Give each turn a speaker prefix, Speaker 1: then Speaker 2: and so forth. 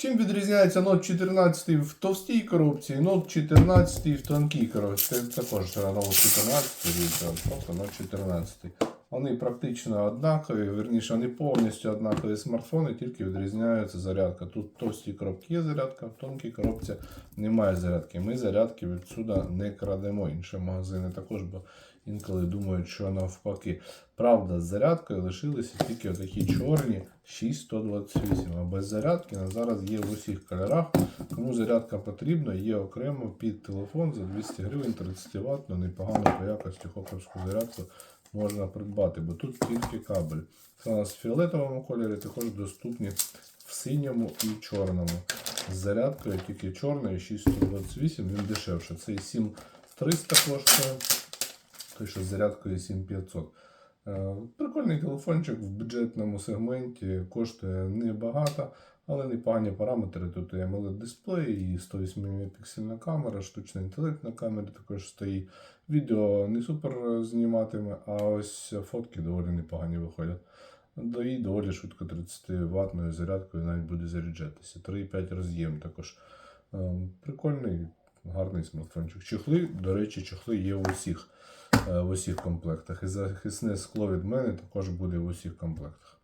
Speaker 1: Чим відрізняється Note 14 в товстій коробці і Note 14 в тонкій коробці? Це також Note 14, дивіться, просто Note 14. Вони практично однакові, верніше, вони повністю однакові смартфони, тільки відрізняється зарядка. Тут в товстій коробці є зарядка, в тонкій коробці немає зарядки. Ми зарядки відсюди не крадемо. Інші магазини також, бо інколи думають, що навпаки. Правда, з зарядкою лишилися тільки отакі чорні 6128. А без зарядки на зараз є в усіх кольорах. Кому зарядка потрібна, є окремо під телефон за 200 гривень 30 Вт, непогану по якості хоперську зарядку можна придбати, бо тут тільки кабель. Це у нас в фіолетовому кольорі, також доступні в синьому і чорному. З зарядкою тільки чорний 628, він дешевше. Цей 7300 коштує, той що з зарядкою 7500. Е, Прикольний телефончик в бюджетному сегменті, коштує небагато, але непогані параметри. Тут і AMOLED дисплей, і 108 мегапіксельна камера, штучний інтелект на камері також стоїть. Відео не супер зніматиме, а ось фотки доволі непогані виходять. І доволі швидко 30 ватною зарядкою навіть буде заряджатися. 3,5 роз'єм також. Е, Прикольний, гарний смартфончик. Чехли, до речі, чехли є в усіх, е, в усіх комплектах. І захисне скло від мене також буде в усіх комплектах.